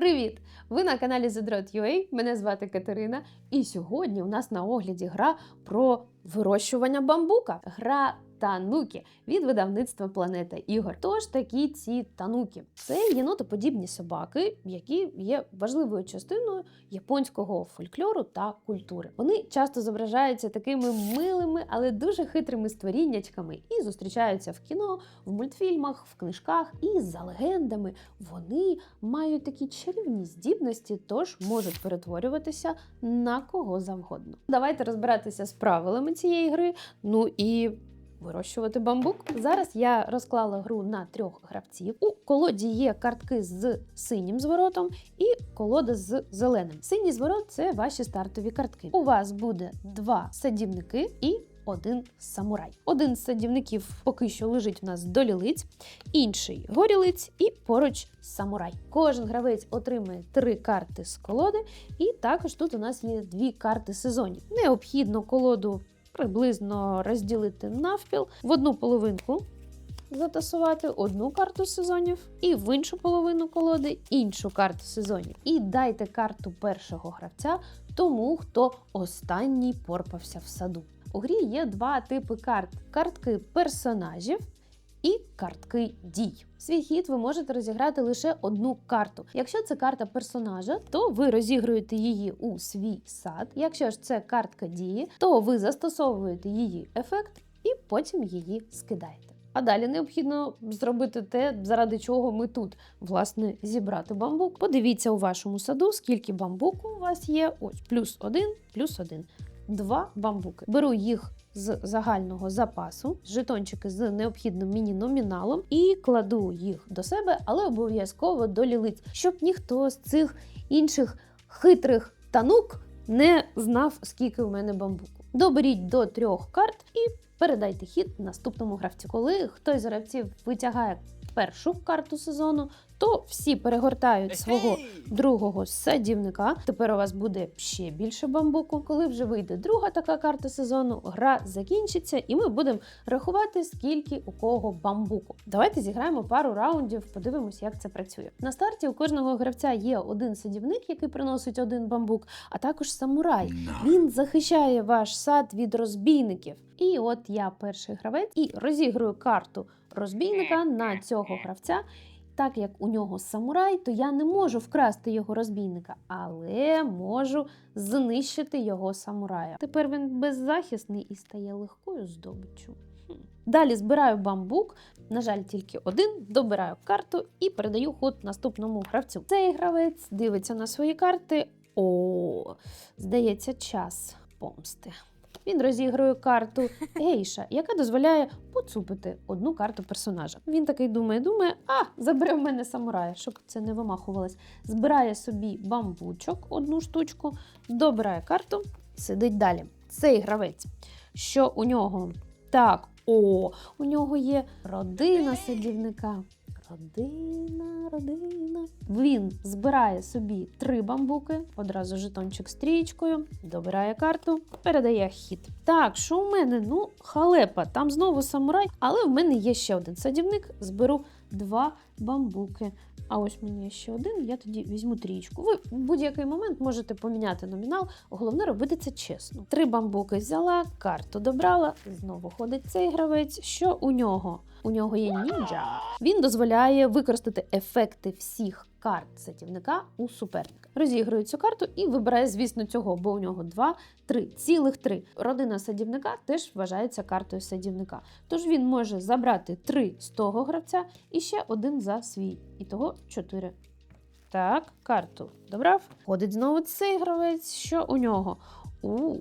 Привіт! Ви на каналі ZDROT.UA, Мене звати Катерина. І сьогодні у нас на огляді гра про вирощування бамбука. Гра Танукі від видавництва Планета Ігор. Тож такі ці танукі. Це єнотоподібні собаки, які є важливою частиною японського фольклору та культури. Вони часто зображаються такими милими, але дуже хитрими створіннячками і зустрічаються в кіно, в мультфільмах, в книжках. І за легендами вони мають такі чарівні здібності, тож можуть перетворюватися на кого завгодно. Давайте розбиратися з правилами цієї гри. Ну і вирощувати бамбук. Зараз я розклала гру на трьох гравців. У колоді є картки з синім зворотом і колода з зеленим. Синій зворот це ваші стартові картки. У вас буде два садівники і один самурай. Один з садівників поки що лежить у нас до лілиць, інший горілиць і поруч самурай. Кожен гравець отримає три карти з колоди, і також тут у нас є дві карти сезонів. Необхідно колоду приблизно розділити навпіл в одну половинку. Затасувати одну карту сезонів і в іншу половину колоди іншу карту сезонів. І дайте карту першого гравця тому, хто останній порпався в саду. У грі є два типи карт: картки персонажів і картки дій. Свій хід ви можете розіграти лише одну карту. Якщо це карта персонажа, то ви розігруєте її у свій сад. Якщо ж це картка дії, то ви застосовуєте її ефект і потім її скидаєте. А далі необхідно зробити те, заради чого ми тут, власне, зібрати бамбук. Подивіться у вашому саду, скільки бамбуку у вас є. Ось плюс один, плюс один. Два бамбуки. Беру їх з загального запасу, жетончики з необхідним мені номіналом, і кладу їх до себе, але обов'язково до лілиць, щоб ніхто з цих інших хитрих танук не знав, скільки в мене бамбуку. Доберіть до трьох карт і передайте хід наступному гравцю. Коли хтось з гравців витягає першу карту сезону, то всі перегортають свого другого садівника. Тепер у вас буде ще більше бамбуку. Коли вже вийде друга така карта сезону, гра закінчиться, і ми будемо рахувати, скільки у кого бамбуку. Давайте зіграємо пару раундів, подивимося, як це працює. На старті у кожного гравця є один садівник, який приносить один бамбук, а також самурай. Він захищає ваш сад від розбійників. І от я перший гравець і розіграю карту розбійника на цього гравця. Так як у нього самурай, то я не можу вкрасти його розбійника, але можу знищити його самурая. Тепер він беззахисний і стає легкою здобиччю. Далі збираю бамбук, на жаль, тільки один, добираю карту і передаю ход наступному гравцю. Цей гравець дивиться на свої карти. О, здається, час помсти. Він розігрує карту гейша, яка дозволяє поцупити одну карту персонажа. Він такий думає, думає, а забере в мене самурая, щоб це не вимахувалось. Збирає собі бамбучок, одну штучку, добирає карту, сидить далі. Цей гравець, що у нього так, о, у нього є родина садівника. Родина, родина. Він збирає собі три бамбуки, одразу жетончик стрічкою, добирає карту, передає хід. Так, що у мене? Ну, халепа, там знову самурай, але в мене є ще один садівник. Зберу два бамбуки. А ось мені ще один, я тоді візьму трічку. Ви в будь-який момент можете поміняти номінал. Головне робити це чесно. Три бамбуки взяла, карту добрала. Знову ходить цей гравець. Що у нього? У нього є нінджа. Він дозволяє використати ефекти всіх карт садівника у суперника. Розіграю цю карту і вибирає, звісно, цього, бо у нього два, три, цілих три. Родина садівника теж вважається картою садівника. Тож він може забрати три з того гравця і ще один за свій. І того чотири. Так, карту добрав. Ходить знову цей гравець. Що у нього? У,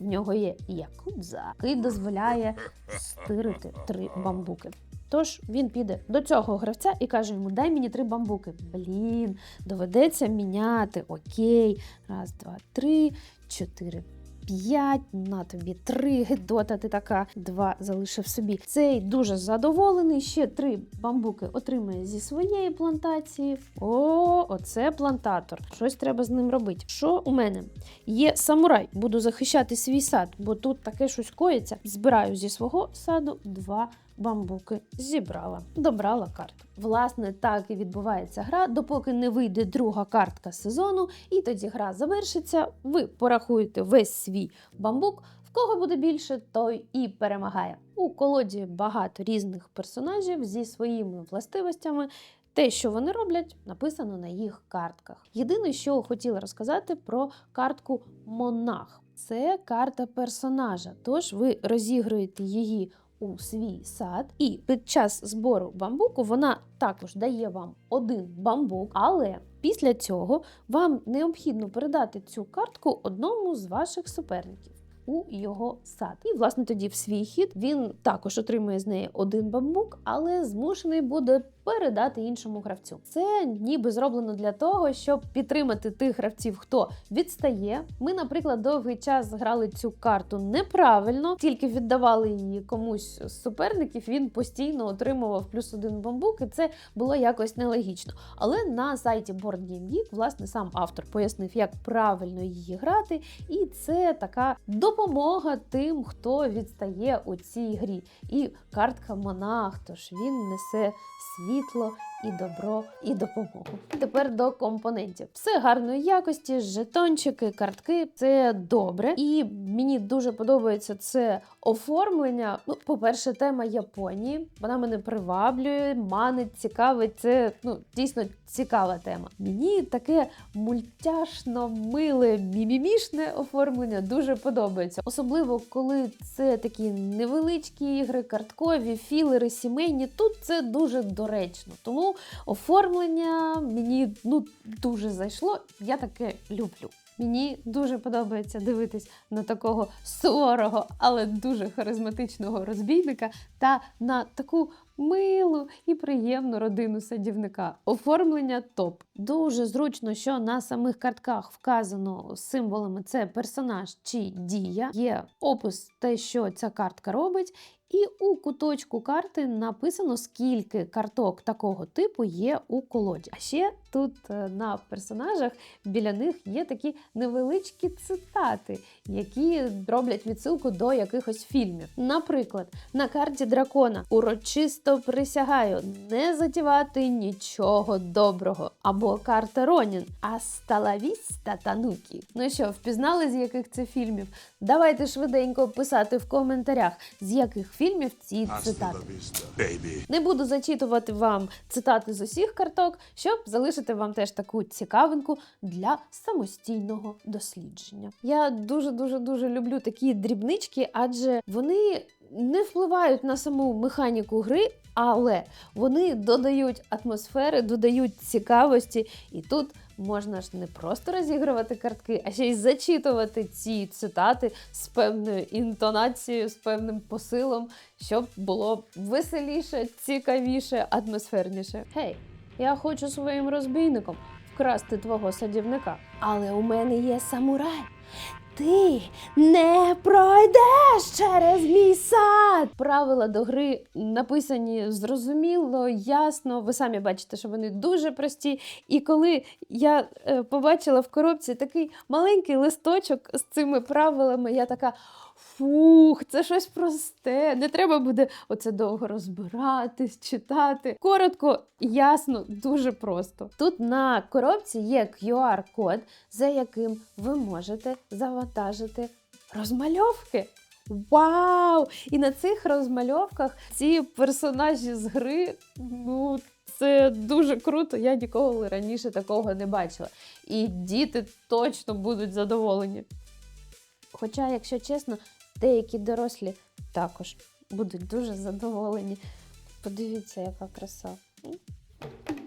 в нього є якудза, який дозволяє стирити три бамбуки. Тож він піде до цього гравця і каже йому: дай мені три бамбуки. Блін, доведеться міняти. Окей. Раз, два, три, чотири. П'ять, на тобі три, гедота, ти така, два залишив собі. Цей дуже задоволений. Ще три бамбуки отримає зі своєї плантації. О, оце плантатор. Щось треба з ним робити. Що у мене? Є самурай, буду захищати свій сад, бо тут таке щось коїться. Збираю зі свого саду два зібрала, добрала карту. Власне, так і відбувається гра, допоки не вийде друга картка сезону, і тоді гра завершиться. Ви порахуєте весь свій бамбук. В кого буде більше, той і перемагає. У колоді багато різних персонажів зі своїми властивостями. Те, що вони роблять, написано на їх картках. Єдине, що хотіла розказати про картку Монах. Це карта персонажа, тож ви розігруєте її у свій сад, і під час збору бамбуку вона також дає вам один бамбук, але після цього вам необхідно передати цю картку одному з ваших суперників. У його сад. І, власне, тоді в свій хід він також отримує з неї один бамбук, але змушений буде передати іншому гравцю. Це ніби зроблено для того, щоб підтримати тих гравців, хто відстає. Ми, наприклад, довгий час грали цю карту неправильно, тільки віддавали її комусь з суперників. Він постійно отримував плюс один бамбук, і це було якось нелогічно. Але на сайті Board Game Geek, власне, сам автор пояснив, як правильно її грати, і це така допомога тим, хто відстає у цій грі. І картка Монах, тож він несе світло і добро, і допомогу. Тепер до компонентів. Все гарної якості, жетончики, картки це добре. І мені дуже подобається це оформлення. Ну, по-перше, тема Японії. Вона мене приваблює, манить, цікавить. Це ну дійсно цікава тема. Мені таке мультяшно, миле, мімімішне оформлення дуже подобається. Особливо коли це такі невеличкі ігри, карткові, філери, сімейні. Тут це дуже доречно. Тому оформлення мені ну дуже зайшло. Я таке люблю. Мені дуже подобається дивитись на такого суворого, але дуже харизматичного розбійника та на таку милу і приємну родину садівника. Оформлення топ. Дуже зручно, що на самих картках вказано символами це персонаж чи дія. Є опис те, що ця картка робить. І у куточку карти написано, скільки карток такого типу є у колоді. А ще тут е, на персонажах біля них є такі невеличкі цитати, які роблять відсилку до якихось фільмів. Наприклад, на карті дракона урочисто присягаю не затівати нічого доброго. Або карта Ронін Асталавіста Танукі. Ну що, впізнали з яких це фільмів? Давайте швиденько писати в коментарях, з яких фільмів ці цитати. Не буду зачитувати вам цитати з усіх карток, щоб залишити вам теж таку цікавинку для самостійного дослідження. Я дуже дуже дуже люблю такі дрібнички, адже вони не впливають на саму механіку гри, але вони додають атмосфери, додають цікавості, і тут. Можна ж не просто розігрувати картки, а ще й зачитувати ці цитати з певною інтонацією, з певним посилом, щоб було веселіше, цікавіше, атмосферніше. Гей, я хочу своїм розбійником вкрасти твого садівника. Але у мене є самурай. Ти не пройдеш через мій сад. Правила до гри написані зрозуміло, ясно. Ви самі бачите, що вони дуже прості. І коли я е, побачила в коробці такий маленький листочок з цими правилами, я така. Фух, це щось просте. Не треба буде оце довго розбиратись, читати. Коротко, ясно, дуже просто. Тут на коробці є QR-код, за яким ви можете завантажити розмальовки. Вау! І на цих розмальовках ці персонажі з гри, ну. Це дуже круто, я ніколи раніше такого не бачила. І діти точно будуть задоволені. Хоча, якщо чесно, деякі дорослі також будуть дуже задоволені. Подивіться, яка краса.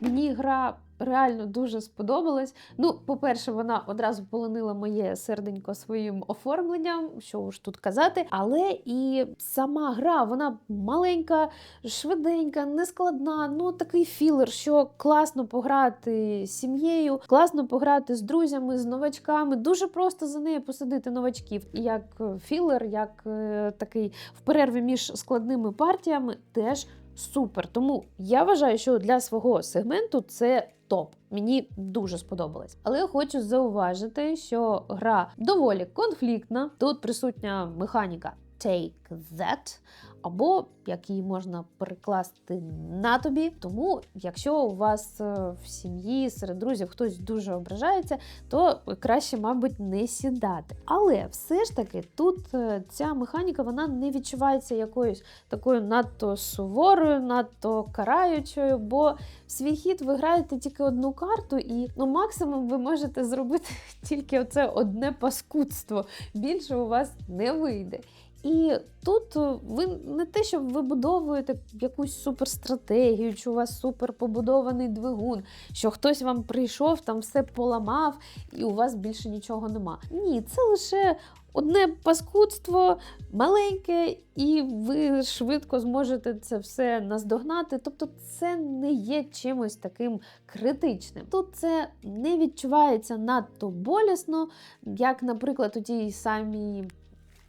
Мені гра реально дуже сподобалась. Ну, по-перше, вона одразу полонила моє серденько своїм оформленням, що ж тут казати. Але і сама гра, вона маленька, швиденька, нескладна. Ну, такий філер, що класно пограти з сім'єю, класно пограти з друзями, з новачками. Дуже просто за нею посадити новачків. І як філер, як е, такий в перерві між складними партіями, теж супер. Тому я вважаю, що для свого сегменту це топ. Мені дуже сподобалось. Але хочу зауважити, що гра доволі конфліктна. Тут присутня механіка Take That. Або як її можна перекласти на тобі. Тому, якщо у вас е, в сім'ї серед друзів хтось дуже ображається, то краще, мабуть, не сідати. Але все ж таки тут е, ця механіка вона не відчувається якоюсь такою надто суворою, надто караючою, бо в свій хід ви граєте тільки одну карту, і ну максимум ви можете зробити тільки оце одне паскудство. Більше у вас не вийде. І тут е, ви не те, що вибудовуєте якусь суперстратегію, чи у вас супер побудований двигун, що хтось вам прийшов, там все поламав, і у вас більше нічого нема. Ні, це лише одне паскудство маленьке, і ви швидко зможете це все наздогнати. Тобто, це не є чимось таким критичним. Тут це не відчувається надто болісно, як, наприклад, у тій самій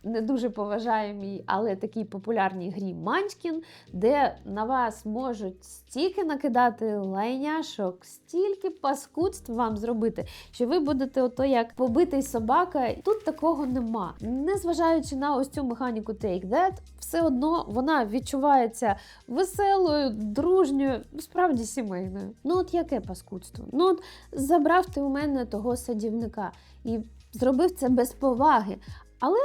не дуже поважаємій, але такій популярній грі Манчкін, де на вас можуть стільки накидати лайняшок, стільки паскудств вам зробити, що ви будете ото як побитий собака. Тут такого нема. Незважаючи на ось цю механіку Take That, все одно вона відчувається веселою, дружньою, справді сімейною. Ну от яке паскудство? Ну от забрав ти у мене того садівника і зробив це без поваги. Але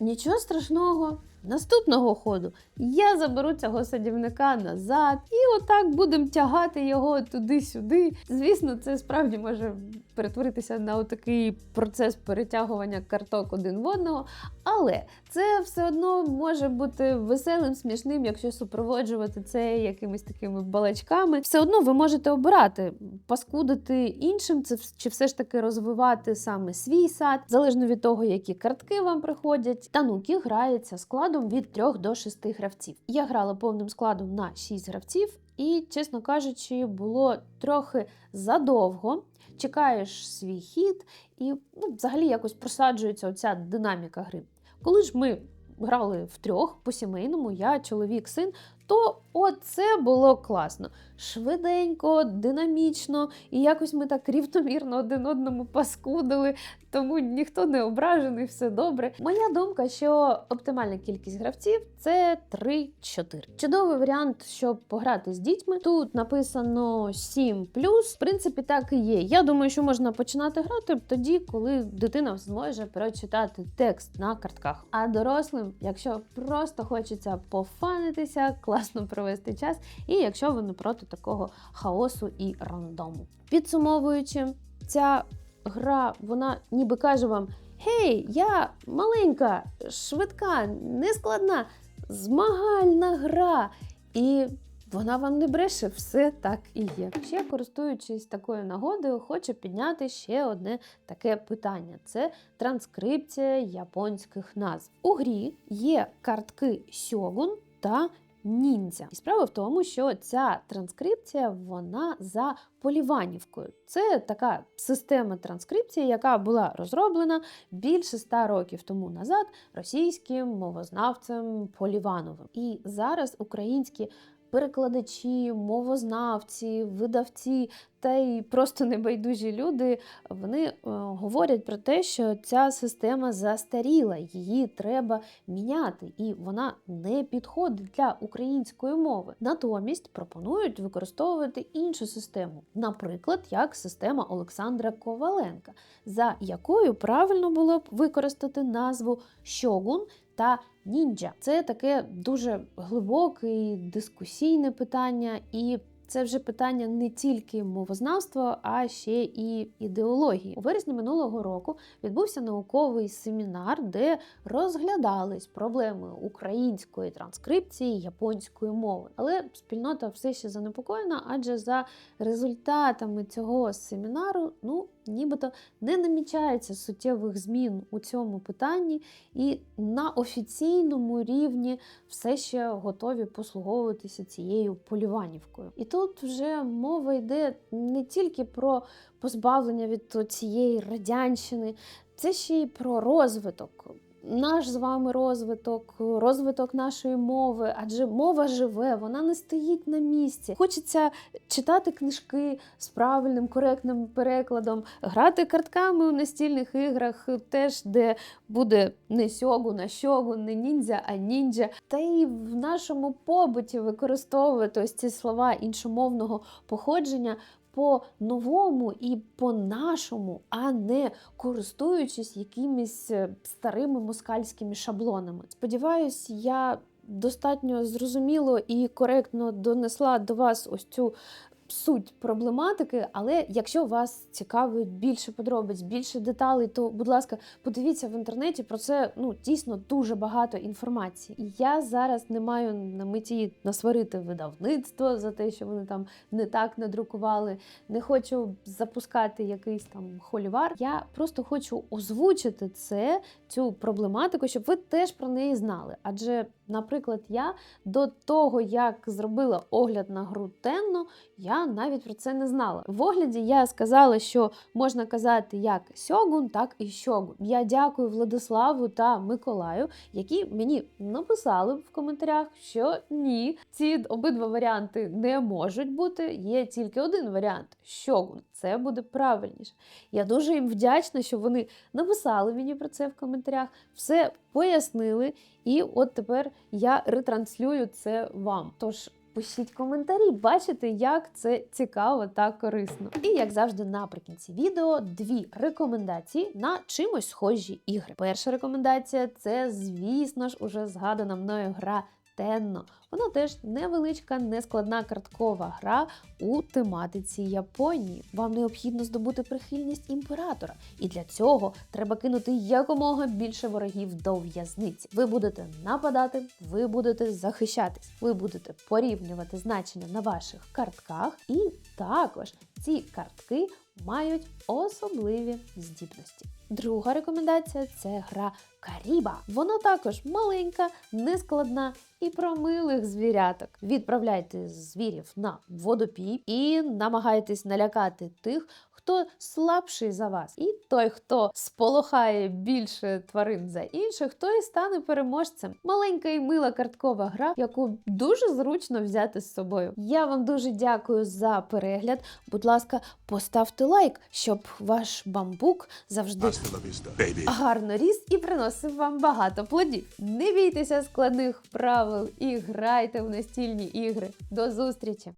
Нічого страшного. Наступного ходу я заберу цього садівника назад, і отак будемо тягати його туди-сюди. Звісно, це справді може перетворитися на такий процес перетягування карток один в одного, але це все одно може бути веселим, смішним, якщо супроводжувати це якимись такими балачками. Все одно ви можете обирати, паскудити іншим, це чи все ж таки розвивати саме свій сад, залежно від того, які картки вам приходять. Танукі грається складом від 3 до 6 гравців. Я грала повним складом на 6 гравців, і, чесно кажучи, було трохи задовго. Чекаєш свій хід, і ну, взагалі якось просаджується оця динаміка гри. Коли ж ми грали втрьох по сімейному, я, чоловік, син, то оце було класно. Швиденько, динамічно, і якось ми так рівномірно один одному паскудили, тому ніхто не ображений, все добре. Моя думка, що оптимальна кількість гравців це 3-4. Чудовий варіант, щоб пограти з дітьми. Тут написано 7 В принципі, так і є. Я думаю, що можна починати грати тоді, коли дитина зможе прочитати текст на картках. А дорослим, якщо просто хочеться пофанитися, класно провести час, і якщо ви не проти такого хаосу і рандому. Підсумовуючи, ця гра, вона ніби каже вам: Гей, я маленька, швидка, нескладна, змагальна гра. І вона вам не бреше, все так і є. Ще користуючись такою нагодою, хочу підняти ще одне таке питання: це транскрипція японських назв. У грі є картки сьогун та ніндзя. І справа в тому, що ця транскрипція вона за поліванівкою. Це така система транскрипції, яка була розроблена більше ста років тому назад російським мовознавцем Полівановим. І зараз українські перекладачі, мовознавці, видавці та й просто небайдужі люди вони е, говорять про те, що ця система застаріла, її треба міняти, і вона не підходить для української мови. Натомість пропонують використовувати іншу систему, наприклад, як система Олександра Коваленка, за якою правильно було б використати назву Щогун та ніндзя. Це таке дуже глибоке дискусійне питання, і це вже питання не тільки мовознавства, а ще і ідеології. У вересні минулого року відбувся науковий семінар, де розглядались проблеми української транскрипції японської мови. Але спільнота все ще занепокоєна, адже за результатами цього семінару, ну нібито не намічається суттєвих змін у цьому питанні, і на офіційному рівні все ще готові послуговуватися цією поліванівкою. І тут вже мова йде не тільки про позбавлення від цієї радянщини, це ще й про розвиток. Наш з вами розвиток, розвиток нашої мови, адже мова живе, вона не стоїть на місці. Хочеться читати книжки з правильним, коректним перекладом, грати картками у настільних іграх, теж де буде не сьогун, а щогун, не ніндзя, а ніндзя. Та й в нашому побуті використовувати ось ці слова іншомовного походження по-новому і по-нашому, а не користуючись якимись е, старими москальськими шаблонами. Сподіваюсь, я достатньо зрозуміло і коректно донесла до вас ось цю. Суть проблематики, але якщо вас цікавить більше подробиць, більше деталей, то будь ласка, подивіться в інтернеті про це ну дійсно дуже багато інформації. Я зараз не маю на меті насварити видавництво за те, що вони там не так надрукували. Не хочу запускати якийсь там холівар. Я просто хочу озвучити це, цю проблематику, щоб ви теж про неї знали. Адже, наприклад, я до того, як зробила огляд на гру Тенно, я навіть про це не знала. В огляді я сказала, що можна казати як сьогун, так і щогун. Я дякую Владиславу та Миколаю, які мені написали в коментарях, що ні, ці обидва варіанти не можуть бути. Є тільки один варіант щогун. Це буде правильніше. Я дуже їм вдячна, що вони написали мені про це в коментарях, все пояснили, і от тепер я ретранслюю це вам. Тож пишіть коментарі, бачите, як це цікаво та корисно. І як завжди, наприкінці відео дві рекомендації на чимось схожі ігри. Перша рекомендація це, звісно ж, уже згадана мною гра. Тенно. Вона теж невеличка, нескладна карткова гра у тематиці Японії. Вам необхідно здобути прихильність імператора, і для цього треба кинути якомога більше ворогів до в'язниці. Ви будете нападати, ви будете захищатись, ви будете порівнювати значення на ваших картках, і також ці картки мають особливі здібності. Друга рекомендація це гра Каріба. Вона також маленька, нескладна і про милих звіряток. Відправляйте звірів на водопій і намагайтесь налякати тих, хто слабший за вас. І той, хто сполохає більше тварин за інших, той стане переможцем. Маленька і мила карткова гра, яку дуже зручно взяти з собою. Я вам дуже дякую за перегляд. Будь ласка, поставте лайк, щоб ваш бамбук завжди vista, гарно ріс і приносив вам багато плодів. Не бійтеся складних правил і грайте в настільні ігри. До зустрічі!